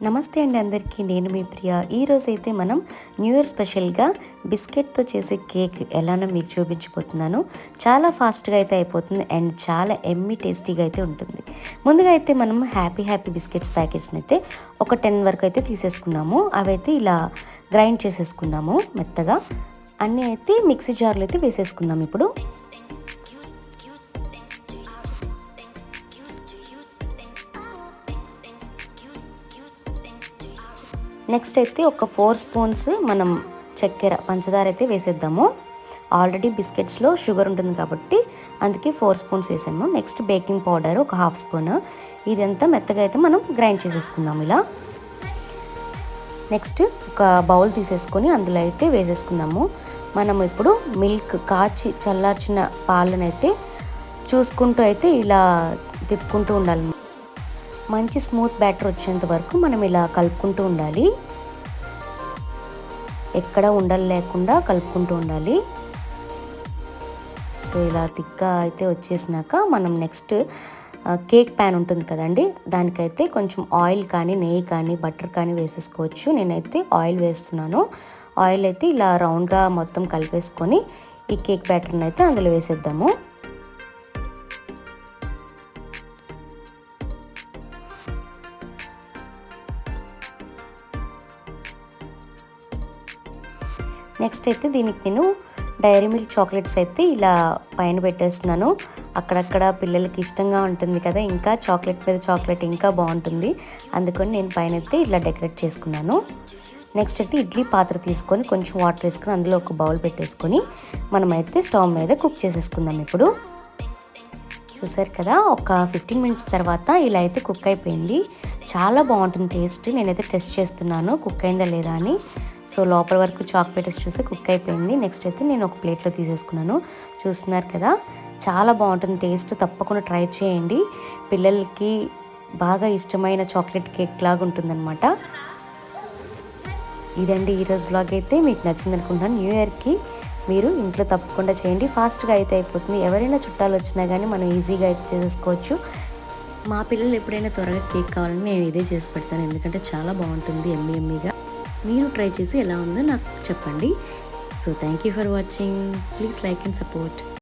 నమస్తే అండి అందరికీ నేను మీ ప్రియ. ఈరోజు అయితే మనం న్యూ ఇయర్ స్పెషల్గా బిస్కెట్తో చేసే కేక్ ఎలానో మీకు చూపించబోతున్నాను. చాలా ఫాస్ట్గా అయితే అయిపోతుంది అండ్ చాలా ఎమ్మి టేస్టీగా అయితే ఉంటుంది. ముందుగా అయితే మనం హ్యాపీ హ్యాపీ బిస్కెట్స్ ప్యాకెట్స్ని అయితే ఒక టెన్ వరకు అయితే తీసేసుకున్నాము. అవైతే ఇలా గ్రైండ్ చేసేసుకుందాము మెత్తగా. అన్నీ అయితే మిక్సీ జార్లో అయితే వేసేసుకుందాం ఇప్పుడు. నెక్స్ట్ అయితే ఒక ఫోర్ స్పూన్స్ మనం చక్కెర పంచదార అయితే వేసేద్దాము. ఆల్రెడీ బిస్కెట్స్లో షుగర్ ఉంటుంది కాబట్టి అందుకే ఫోర్ స్పూన్స్ వేసాము నెక్స్ట్ బేకింగ్ పౌడర్ ఒక హాఫ్ స్పూన్. ఇదంతా మెత్తగా అయితే మనం గ్రైండ్ చేసేసుకుందాం ఇలా. నెక్స్ట్ ఒక బౌల్ తీసేసుకొని అందులో అయితే వేసేసుకుందాము. మనం ఇప్పుడు మిల్క్ కాచి చల్లార్చిన పాలనైతే చూసుకుంటూ అయితే ఇలా తిప్పుకుంటూ ఉండాలి. మంచి స్మూత్ బ్యాటర్ వచ్చేంత వరకు మనం ఇలా కలుపుకుంటూ ఉండాలి. ఎక్కడ ఉండలు లేకుండా కలుపుకుంటూ ఉండాలి. సో ఇలా తిక్క అయితే వచ్చేసినాక మనం నెక్స్ట్ కేక్ ప్యాన్ ఉంటుంది కదండి దానికైతే కొంచెం ఆయిల్ కానీ నెయ్యి కానీ బటర్ కానీ వేసేసుకోవచ్చు. నేనైతే ఆయిల్ వేస్తున్నాను. ఆయిల్ అయితే ఇలా రౌండ్గా మొత్తం కలిపేసుకొని ఈ కేక్ బ్యాటర్ని అయితే అందులో వేసేద్దాము. నెక్స్ట్ అయితే దీనికి నేను డైరీ మిల్క్ చాక్లెట్స్ అయితే ఇలా పైన పెట్టేస్తున్నాను. అక్కడక్కడ పిల్లలకి ఇష్టంగా ఉంటుంది కదా ఇంకా చాక్లెట్ మీద చాక్లెట్ ఇంకా బాగుంటుంది. అందుకని నేను పైన అయితే ఇలా డెకరేట్ చేసుకున్నాను. నెక్స్ట్ అయితే ఇడ్లీ పాత్ర తీసుకొని కొంచెం వాటర్ వేసుకొని అందులో ఒక బౌల్ పెట్టేసుకొని మనమైతే స్టవ్ మీద కుక్ చేసేసుకుందాం ఇప్పుడు. చూసారు కదా ఒక ఫిఫ్టీన్ మినిట్స్ తర్వాత ఇలా అయితే కుక్ అయిపోయింది. చాలా బాగుంటుంది టేస్ట్. నేనైతే టెస్ట్ చేస్తున్నాను కుక్ అయిందా లేదా అని. సో లోపల వరకు చాక్ పెట్టేసి చూస్తే కుక్ అయిపోయింది. నెక్స్ట్ అయితే నేను ఒక ప్లేట్లో తీసేసుకున్నాను. చూస్తున్నారు కదా చాలా బాగుంటుంది. టేస్ట్ తప్పకుండా ట్రై చేయండి. పిల్లలకి బాగా ఇష్టమైన చాక్లెట్ కేక్ లాగా ఉంటుందన్నమాట. ఇదండి ఈరోజు బ్లాగ్ అయితే. మీకు నచ్చింది అనుకుంటున్నాను. న్యూ ఇయర్కి మీరు ఇంట్లో తప్పకుండా చేయండి. ఫాస్ట్గా అయితే అయిపోతుంది. ఎవరైనా చుట్టాలు వచ్చినా కానీ మనం ఈజీగా అయితే చేసేసుకోవచ్చు. మా పిల్లలు ఎప్పుడైనా త్వరగా కేక్ కావాలని నేను ఇదే చేసి పెడతాను. ఎందుకంటే చాలా బాగుంటుంది. ఎమ్మి ఎమ్మిగా. మీరు ట్రై చేసి ఎలా ఉందో నాకు చెప్పండి. So thank you for watching please like and support